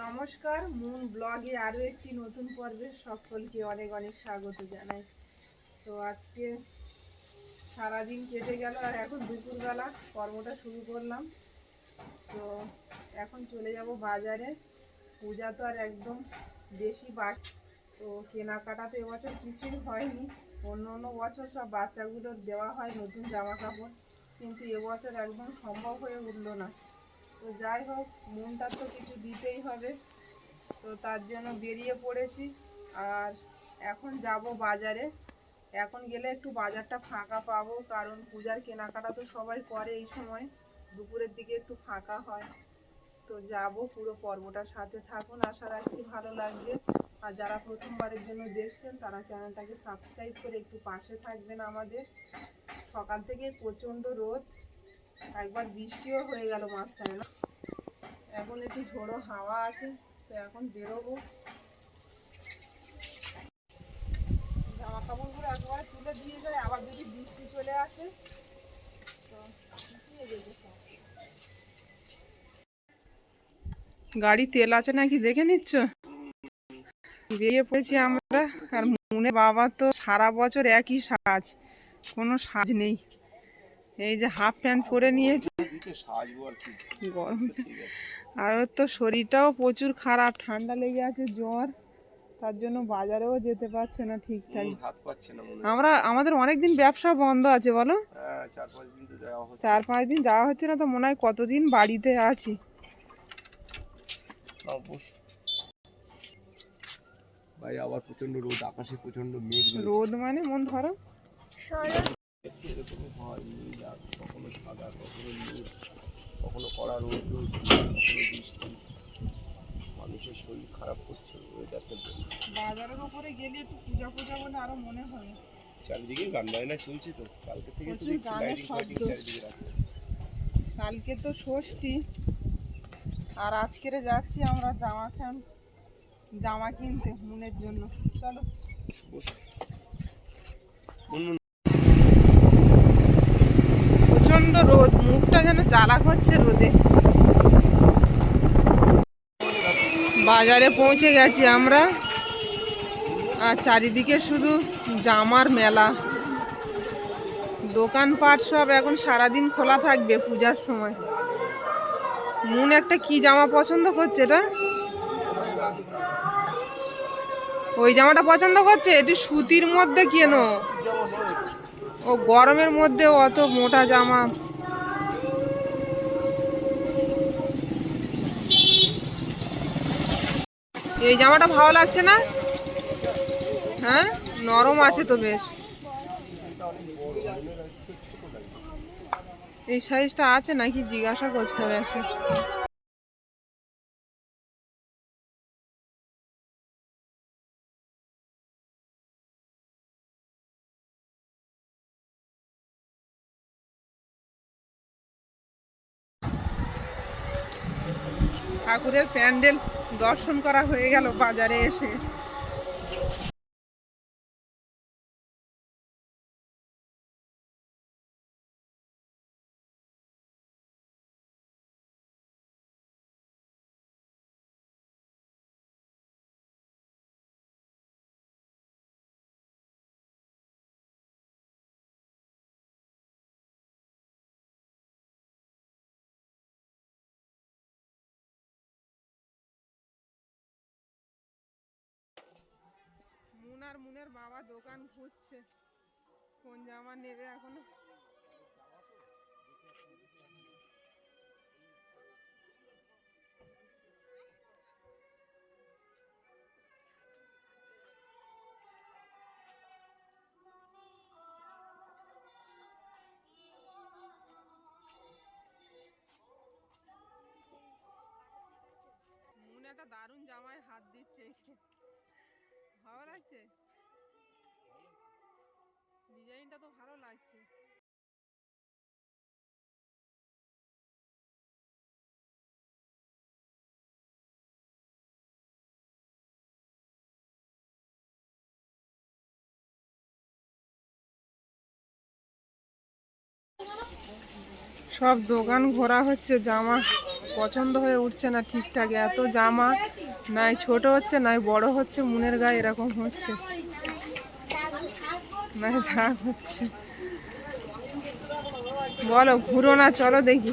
নমস্কার, মুন ব্লগে আরও একটি নতুন পর্বে সকলকে অনেক অনেক স্বাগত জানাই। তো আজকে সারাদিন কেটে গেল আর এখন দুপুরবেলা কর্মটা শুরু করলাম। তো এখন চলে যাব বাজারে। পূজা তো আর একদম বেশি বাট, তো কেনাকাটা তো এবছর কিছুই হয়নি। অন্য অন্য বছর সব বাচ্চাগুলোর দেওয়া হয় নতুন জামা কাপড় কিন্তু এবছর একদম সম্ভব হয়ে উঠল না। তো যাই হোক, মনটা তো কিছু দিতেই হবে। তো তার জন্য বেরিয়ে পড়েছি। আর এখন যাব বাজারে। এখন গেলে একটু বাজারটা ফাঁকা পাবো, কারণ পূজার কেনাকাটা তো সবাই করে এই সময়। দুপুরের দিকে একটু ফাঁকা হয়। তো যাব, পুরো পর্বটার সাথে থাকুন। আশা রাখছি ভালো লাগবে। আর যারা প্রথমবারের জন্য দেখছেন, তারা চ্যানেলটাকে সাবস্ক্রাইব করে একটু পাশে থাকবেন আমাদের। সকাল থেকে প্রচণ্ড রোদ। একবার বৃষ্টিও হয়ে গেল মাঝখানে না। এখন একটু ঝোড়ো হাওয়া আছে, তো এখন বেরোবো। জামা কাপড়গুলো একবারে তুলে দিয়ে যায়, আবার যদি বৃষ্টি চলে আসে। গাড়ি তেল আছে নাকি দেখে নিচ্ছ? বেরিয়ে পড়েছি আমরা, আর মনে বাবা তো সারা বছর একই সাজ, কোনো সাজ নেই। এই যে হাফ প্যান্ট পরে নিয়েছে। গরম। আর ওর তো শরীরটাও প্রচুর খারাপ ঠান্ডা লেগে আছে জ্বর। তার জন্য বাজারেও যেতে পারছে না ঠিকঠাক। মন হাত না আমরা আমাদের অনেক দিন ব্যবসা বন্ধ আছে বলো? হ্যাঁ চার পাঁচ দিন যাওয়া হচ্ছে। চার পাঁচ দিন যাওয়া হচ্ছে না তো মনে হয় কতদিন বাড়িতে আছি। ভাই আবার প্রচণ্ড রোদ আকাশে প্রচণ্ড মেঘ রোদ মানে মন ধরো। এরকমই হয় নীল আর কখনো সাদা কখনো নীল কখনো কড়া রোদ কখনো বৃষ্টি মানুষের শরীর খারাপ করছে ওয়েদারটার জন্য বাজারের উপরে গেলে একটু পূজা পূজা বলে আরও মনে হয়। চারিদিকে গান বাজনা চলছে তো কালকে থেকে তো গানের শব্দ। কালকে তো ষষ্ঠী আর আজকেরে যাচ্ছি আমরা জামা খান জামা কিনতে মনের জন্য। চলো বস মুনমুন, প্রচণ্ড রোদ, মুখটা যেন জ্বালা করছে রোদে। বাজারে পৌঁছে গেছি আমরা, আর চারিদিকে শুধু জামার মেলা। দোকানপাট সব এখন সারাদিন খোলা থাকবে পূজার সময়। মন একটা কি জামা পছন্দ করছে এটা? ওই জামাটা পছন্দ করছে? এটি সুতির মধ্যে কেন? ও গরমের মধ্যে অত মোটা জামা। এই জামাটা ভালো লাগছে না? হ্যাঁ? নরম আছে তো বেশ। এই সাইজটা আছে নাকি? জিজ্ঞাসা করতে হবে একটা। ঠাকুরের প্যান্ডেল দর্শন করা হয়ে গেল বাজারে এসে। আর মুনের বাবা দোকান খুঁজছে। কোন জামা নেবে এখনও? মুন একটা দারুণ জামায় ডিজাইনটা তো ভালো লাগছে। সব দোকান ঘোরা হচ্ছে, জামা পছন্দ হয়ে উঠছে না ঠিকঠাক, এত জামা নাই, ছোট হচ্ছে, নাই বড় হচ্ছে, মনের গায়ে এরকম হচ্ছে। নাই দাগ হচ্ছে বলো, ঘুরো না, চলো দেখি।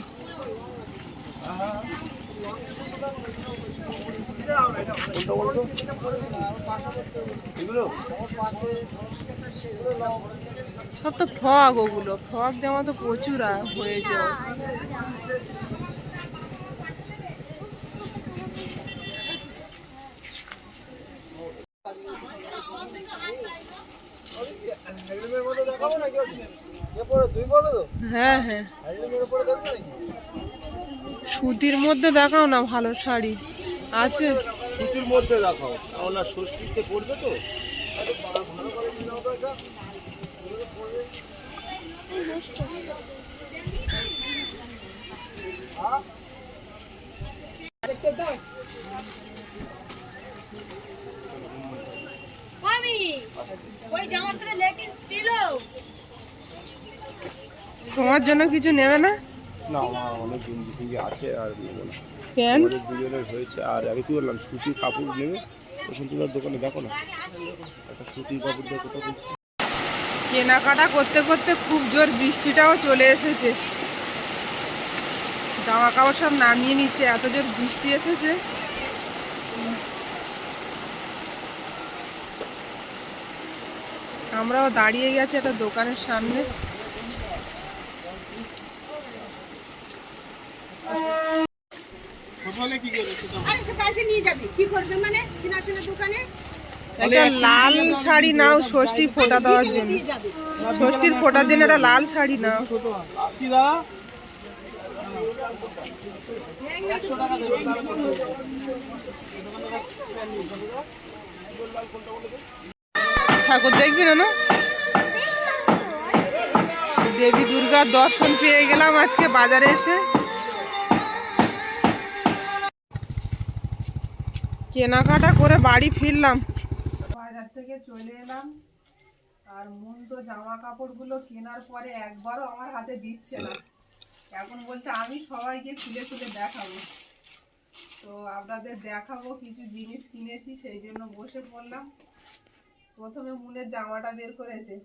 সব তো ফগ ওগুলো। ফগ জামা তো প্রচুর হয়েছে হ্যাঁ হ্যাঁ। সুতির মধ্যে দেখাও না ভালো শাড়ি। আছে। সুতির মধ্যে দেখাও না ষষ্ঠীতে পড়বে তো? লেগিংস ছিল। তোমার জন্য কিছু নেবে না? না আমার অনেক ফেঞ্জি আছে আর নেব না প্যান্ট দুজনের হয়েছে আর আমি কি বললাম সুতির কাপড় নেবে? বসন্তদার দোকানে দেখো না। একটা সুতির কাপড় দিয়ে কোথাও বলছি কেনাকাটা করতে করতে খুব জোর বৃষ্টিটাও চলে এসেছে। জামা কাপড় সব নামিয়ে নিচ্ছে এত জোর বৃষ্টি এসেছে। আমরাও দাঁড়িয়ে গেছি একটা দোকানের সামনে। আরে সে কালকে নিয়ে যাবি। কি করবে মানে? একটা লাল শাড়ি নাও ষষ্ঠী ফোটা দেওয়ার জন্য। ষষ্ঠীর ফোটার জন্য একটা লাল শাড়ি নাও। ঠাকুর দেখবি না দেবী দুর্গার দর্শন পেয়ে গেলাম আজকে বাজারে এসে। কেনাকাটা করে বাড়ি ফিরলাম। বাজার থেকে চলে এলাম। আর মন তো জামা কাপড়গুলো কেনার পরে একবারও আমার হাতে দিচ্ছে না। এখন বলছে, আমি সবাইকে খুলে খুলে দেখাবো। তো আপনাদের দেখাবো, কিছু জিনিস কিনেছি, সেই জন্য বসে পড়লাম। প্রথমে মুনের জামাটা বের করেছে।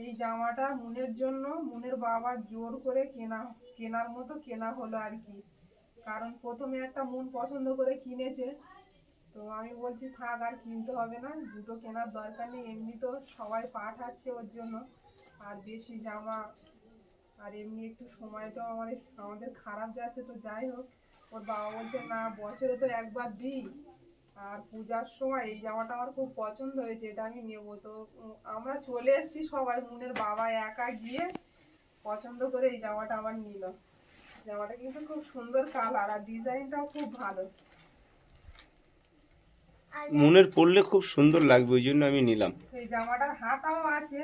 এই জামাটা মুনের জন্য মুনের বাবা জোর করে কেনা, কেনার মতো কেনা হলো আর কি। কারণ প্রথমে একটা মন পছন্দ করে কিনেছে। তো আমি বলছি, থাক, আর কিনতে হবে না, দুটো কেনার দরকার নেই। এমনি তো সবাই পাঠাচ্ছে ওর জন্য, আর বেশি জামা, আর এমনি একটু সময়টাও আমার আমাদের খারাপ যাচ্ছে, তো যাই হোক। ওর বাবা বলছে, না, বছরে তো একবার দিই। আর পূজার সময় এই জামাটা আমার খুব পছন্দ হয়েছে, এটা আমি নেব। তো আমরা চলে এসেছি সবাই, মুনের বাবা একা গিয়ে পছন্দ করে এই জামাটা আমার নিল। জামাটা কিন্তু খুব সুন্দর কালার আর ডিজাইনটাও খুব ভালো। মনের পড়লে খুব সুন্দর লাগবে ওই জন্য আমি নিলাম। এই জামাটার হাতাও আছে।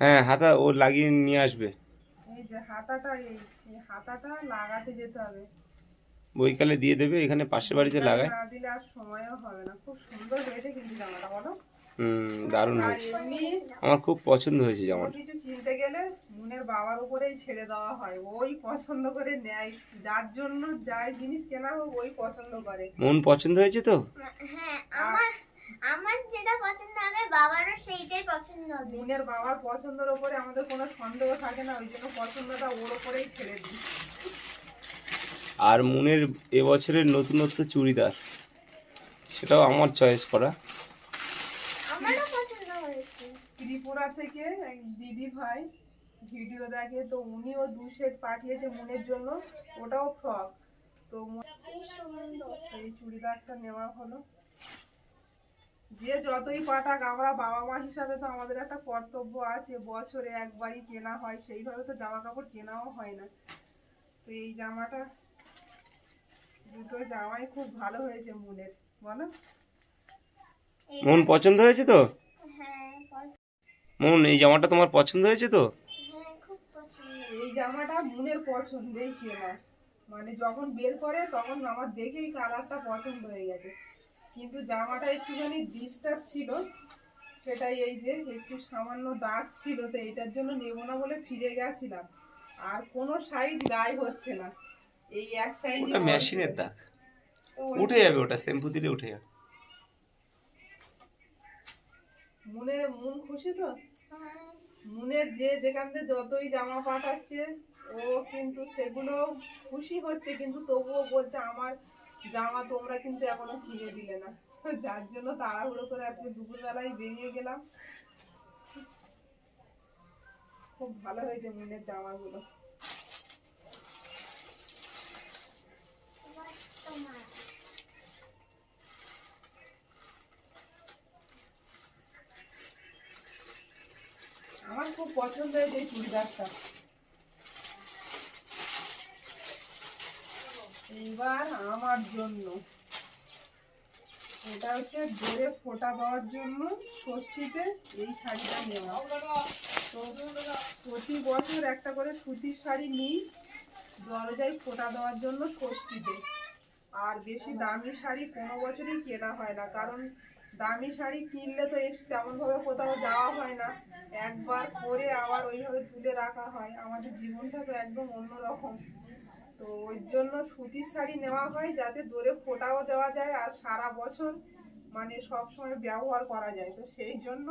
হ্যাঁ হাতা ও লাগিয়ে নিয়ে আসবে। এই যে হাতাটা এই এই হাতাটা লাগাতে যেতে হবে। বইকালে দিয়ে দেবে এখানে পাশের বাড়িতে লাগায়। না দিলে আর সময়ও হবে না। খুব সুন্দর হয়েছে কিন্তু জামাটা বলো। হুম দারুণ হয়েছে। আমার খুব পছন্দ হয়েছে জামাটা। কিছু কিনতে গেলে মুনের বাবার উপরেই ছেড়ে দেওয়া হয়। ওই পছন্দ করে নেয়। যার জন্য যাই জিনিস কেনা হোক ওই পছন্দ করে। মন পছন্দ হয়েছে তো? হ্যাঁ আমার আমার যেটা পছন্দ হবে বাবারও সেইটাই পছন্দ হবে। মুনের বাবার পছন্দের ওপরে আমাদের কোনো সন্দেহ থাকে না ওই জন্য পছন্দটা ওর ওপরেই ছেড়ে দিই। আর মনের এবছরের নতুনত্ব চুড়িদার সেটাও আমার চয়েস করা। ত্রিপুরা থেকে এক দিদি ভাই ভিডিও দেখে তো উনিও দু সেট পাঠিয়েছে মনের জন্য। ওটাও ফ্রক। তো এই চুড়িদারটা নেওয়া হলো। যে যতই পাঠাক আমরা বাবা মা হিসাবে তো আমাদের একটা কর্তব্য আছে। বছরে একবারই কেনা হয় সেইভাবে তো জামা কাপড় কেনাও হয় না। তো এই জামাটা দুটো জামাই খুব ভালো হয়েছে মনের। বলো। মন পছন্দ হয়েছে তো? মন এই জামাটা তোমার পছন্দ হয়েছে তো? হ্যাঁ খুব পছন্দ। এই জামাটা মুনের পছন্দেই কেনা মানে যখন বের করে তখন আমার দেখেই কালারটা পছন্দ হয়ে গেছে। কিন্তু জামাটা একটুখানি ডিস্টার্ব ছিল সেটাই এই যে একটু সামান্য দাগ ছিল তো এটার জন্য নেব না বলে ফিরে গেছিলাম। আর কোনো সাইজ গায়ে হচ্ছে না। এই এক সাইজ ওটা মেশিনের দাগ। উঠে যাবে ওটা শ্যাম্পু দিলে উঠে যাবে। মনে মন খুশি তো? মনের যে যেখান থেকে যতই জামা পাঠাচ্ছে, ও কিন্তু সেগুলো খুশি হচ্ছে, কিন্তু তবুও বলছে, আমার জামা তোমরা কিন্তু এখনও কিনে দিলে না। যার জন্য তাড়াহুড়ো করে আজকে দুপুরবেলায় বেরিয়ে গেলাম। খুব ভালো হয়েছে মনের জামাগুলো। খুব পছন্দ হয়েছে এই চুড়িদারটা। এইবার আমার জন্য। এটা হচ্ছে জোরে ফোটা দেওয়ার জন্য ষষ্ঠীতে এই শাড়িটা নেওয়া। তো প্রতি বছর একটা করে সুতির শাড়ি নিই দরজায় ফোটা দেওয়ার জন্য ষষ্ঠীতে আর বেশি দামি শাড়ি কোনো বছরই কেনা হয় না, কারণ দামি শাড়ি কিনলে তো এসে তেমনভাবে কোথাও যাওয়া হয় না। একবার পরে আবার ওইভাবে তুলে রাখা হয়। আমাদের জীবনটা তো একদম অন্যরকম। তো ওই জন্য সুতির শাড়ি নেওয়া হয় যাতে দূরে ফোটাও দেওয়া যায় আর সারা বছর মানে সব সময় ব্যবহার করা যায়। তো সেই জন্য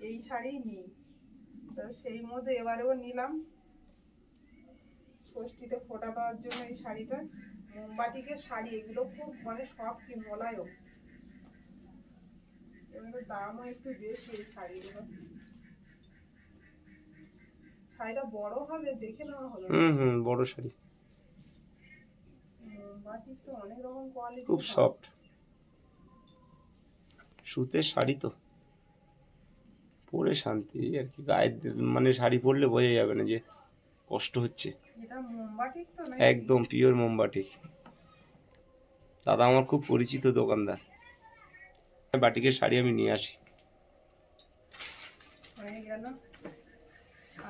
এই শাড়িই নিই। তো সেই মধ্যে এবারেও নিলাম। ষষ্ঠীতে ফোটা দেওয়ার জন্য এই শাড়িটা। মোমবাটিকের শাড়ি, এগুলো খুব মানে সফট মোলায়ম। এগুলোর দামও একটু বেশি এই শাড়িগুলো। শাড়িটা বড় হবে দেখে নেওয়া হলো হুম হুম বড় শাড়ি। মোমবাটিক তো অনেক রকম কোয়ালিটি খুব সফট সুতের শাড়ি তো। পরে শান্তি আর কি গায়ে মানে শাড়ি পরলে বোঝা যাবে না যে কষ্ট হচ্ছে। একদম পিওর মোমবাটিক দাদা আমার খুব পরিচিত দোকানদার। বাটিকের শাড়ি আমি নিয়ে আসি।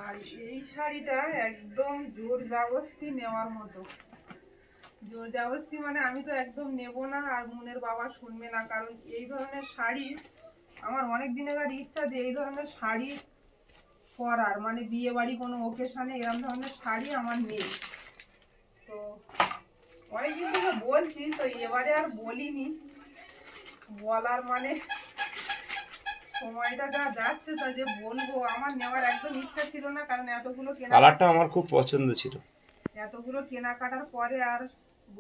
আর এই শাড়িটা একদম জাবস্তি নেওয়ার মতো। জাবস্তি মানে আমি তো একদম না আর শুনবে না, কারণ এই ধরনের শাড়ি আমার অনেক ইচ্ছা এই ধরনের শাড়ি পরার মানে বিয়ে বাড়ি কোনো ওকেশনে এরকম ধরনের শাড়ি আমার নেই। তো অনেকদিন থেকে বলছি, তো এবারে আর বলিনি। বলার মানে সময়টা যা যাচ্ছে তা যে বলব আমার নেওয়ার একদম ইচ্ছা ছিল না কারণ এতগুলো কেনা কালারটা আমার খুব পছন্দ ছিল। এতগুলো কেনাকাটার পরে আর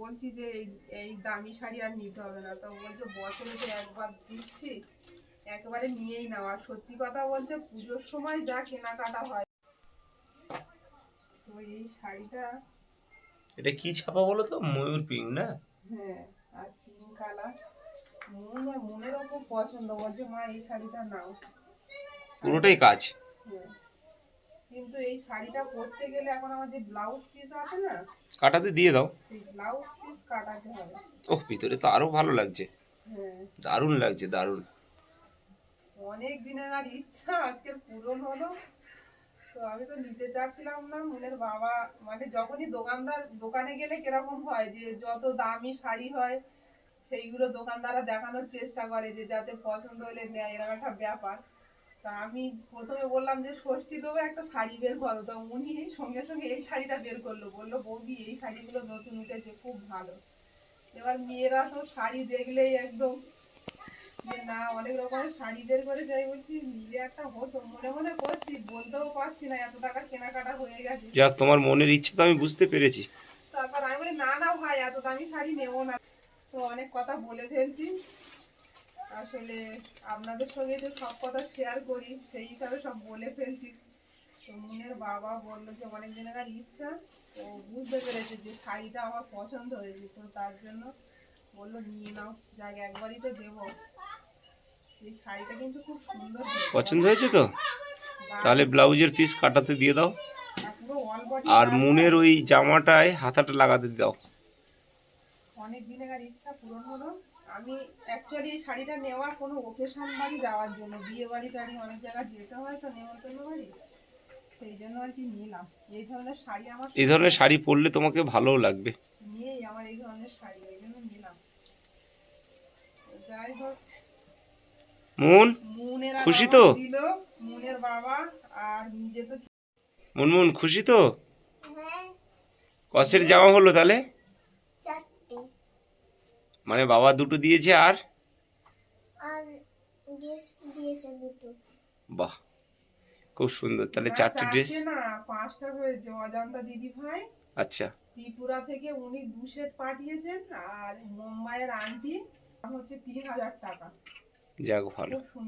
বলছি যে এই এই দামি শাড়ি আর নিতে হবে না। তো বলছে বছরে তো একবার দিচ্ছি একেবারে নিয়েই নাও। আর সত্যি কথা বলতে পুজোর সময় যা কেনাকাটা হয় তো এই শাড়িটা এটা কি ছাপা বলো তো? ময়ূর পিঙ্ক না? হ্যাঁ আর পিঙ্ক কালার মন মনেরও খুব পছন্দ বলছে মা এই শাড়িটা নাও। পুরোটাই কাজ। কিন্তু এই শাড়িটা পরতে গেলে এখন আমার যে ব্লাউজ পিস আছে না? কাটাতে দিয়ে দাও। ব্লাউজ পিস কাটাতে হবে। ওহ ভিতরে তো আরও ভালো লাগছে। হ্যাঁ দারুণ লাগছে দারুণ। অনেক দিনের আর ইচ্ছা আজকে পূরণ হলো। তো আমি তো নিতে চাচ্ছিলাম না মনের বাবা মানে যখনই দোকানদার দোকানে গেলে কীরকম হয় যে যত দামি শাড়ি হয় সেইগুলো দোকানদাররা দেখানোর চেষ্টা করে যে যাতে পছন্দ হলে নেয় এরকম একটা ব্যাপার। তা আমি প্রথমে বললাম যে ষষ্ঠী দেবো একটা শাড়ি বের করো। তো উনি সঙ্গে সঙ্গে এই শাড়িটা বের করল। বলল বৌদি এই শাড়িগুলো নতুন উঠেছে খুব ভালো। এবার মেয়েরা তো শাড়ি দেখলেই একদম যে না অনেক রকমের শাড়ি বের করে যাই বলছি নিলে একটা হতো মনে মনে করছি বলতেও পারছি না এত টাকা কেনাকাটা হয়ে গেছে। যাক তোমার মনের ইচ্ছে তো আমি বুঝতে পেরেছি। তারপর আমি বলি না না ভাই এত দামি শাড়ি নেব না। তো অনেক কথা বলে ফেলছি। আসলে আপনাদের সঙ্গে যে সব কথা শেয়ার করি সেই হিসাবে সব বলে ফেলছি। তো মনের বাবা বলল যে অনেক দিনের ইচ্ছা তো বুঝতে পেরেছে যে শাড়িটা আমার পছন্দ হয়েছে তো তার জন্য বলল নিয়ে নাও যাক একবারই তো দেবো। এই শাড়িটা কিন্তু খুব সুন্দর। পছন্দ হয়েছে তো? তাহলে ব্লাউজের পিস কাটাতে দিয়ে দাও। পুরো আর মুনের ওই জামাটায় হাতাটা লাগাতে দাও। অনেক দিনের আর ইচ্ছা পূরণ হলো। আমি অ্যাকচুয়ালি এই শাড়িটা নেওয়া কোনো ওকেশন বাড়ি যাওয়ার জন্য বিয়ে বাড়ি টাড়ি অনেক জায়গায় যেতে হয় তো নেমন্তন্ন বাড়ি সেই জন্য আর কি নিলাম। এই ধরনের শাড়ি আমার এই ধরনের শাড়ি পরলে তোমাকে ভালোও লাগবে। নিয়েই আমার এই ধরনের শাড়ি ওই জন্য নিলাম। যাই হোক। মন মুনের খুশি তো? মুনের বাবা আর নিজে তো মুনমুন খুশি তো? হ্যাঁ। কসের জামা হলো তাহলে? মানে বাবা দুটো দিয়েছে আর? আর গেস বাহ খুব সুন্দর। তাহলে চারটে ড্রেস না পাঁচটা হয়েছে। অজন্তা দিদি ভাই আচ্ছা। ত্রিপুরা থেকে উনি দু সেট পাঠিয়েছেন আর মুম্বাইয়ের আন্টি হচ্ছে তিন হাজার টাকা। যাক ভালো। খুব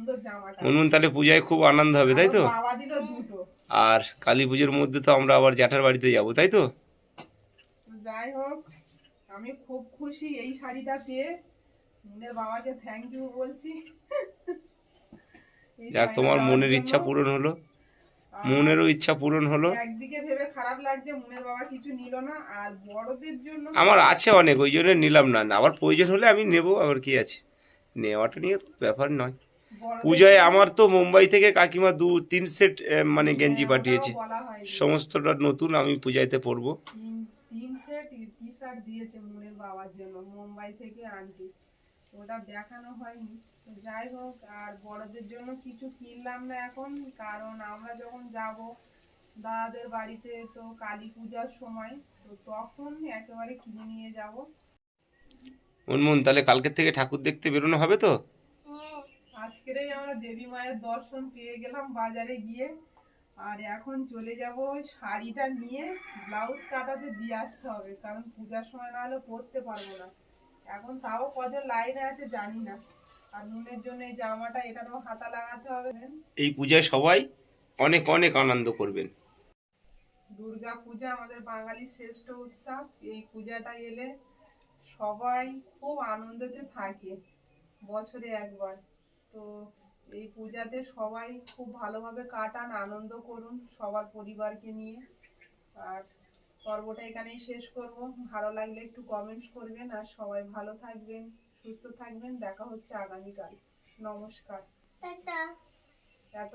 মুনমুন তাহলে পূজায় খুব আনন্দ হবে তাই তো? আমার বাবা দিল দুটো। আর কালী পুজোর মধ্যে তো আমরা আবার জ্যাঠার বাড়িতে যাব তাই তো? যাই হোক। আমি খুব খুশি এই শাড়িটা পেয়ে। মুনের বাবাকে থ্যাংক ইউ বলছি। যাক তোমার মনের ইচ্ছা পূরণ হলো। মনেরও ইচ্ছা পূরণ হলো। একদিকে ভেবে খারাপ লাগছে মুনের বাবা কিছু নিল না। আর বড়দের জন্য আমার আছে অনেক ওই জন্য নিলাম না। আবার প্রয়োজন হলে আমি নেব আবার কি আছে? নেওয়াটা নিয়ে তো ব্যাপার নয়। পূজায় আমার তো মুম্বাই থেকে কাকিমা দু তিন সেট মানে গেঞ্জি হ্যাঁ, পাঠিয়েছে। সমস্তটা নতুন আমি পূজাইতে পরবো। টি দিয়েছে মুনের বাবার জন্য মুম্বাই থেকে আনটি। ওটা দেখানো হয়নি। তো যাই হোক আর বড়দের জন্য কিছু কিনলাম না এখন কারণ আমরা যখন যাব দাদাদের বাড়িতে তো কালী পূজার সময় তো তখন একেবারে কিনে নিয়ে যাব। মনমন তাহলে কালকের থেকে ঠাকুর দেখতে বেরোনো হবে তো? আজকেরই আমরা দেবী মায়ের দর্শন পেয়ে গেলাম বাজারে গিয়ে। আর এখন চলে যাব শাড়িটা নিয়ে ব্লাউজ কাটাতে দিয়ে আসতে হবে কারণ পূজার সময় না হলে পরতে পারব না। এখন তাও কজন লাইনে আছে জানি না। আর নুনের জন্য এই জামাটা এটারও হাতা লাগাতে হবে। এই পূজায় সবাই অনেক অনেক আনন্দ করবেন। দুর্গা পূজা আমাদের বাঙালির শ্রেষ্ঠ উৎসব। এই পূজাটা এলে সবাই খুব আনন্দতে থাকে বছরে একবার। তো এই পূজাতে সবাই খুব ভালোভাবে কাটান আনন্দ করুন সবার পরিবারকে নিয়ে। আর পর্বটা এখানেই শেষ করব। ভালো লাগলে একটু কমেন্টস করবেন আর সবাই ভালো থাকবেন সুস্থ থাকবেন। দেখা হচ্ছে আগামীকাল। নমস্কার। এত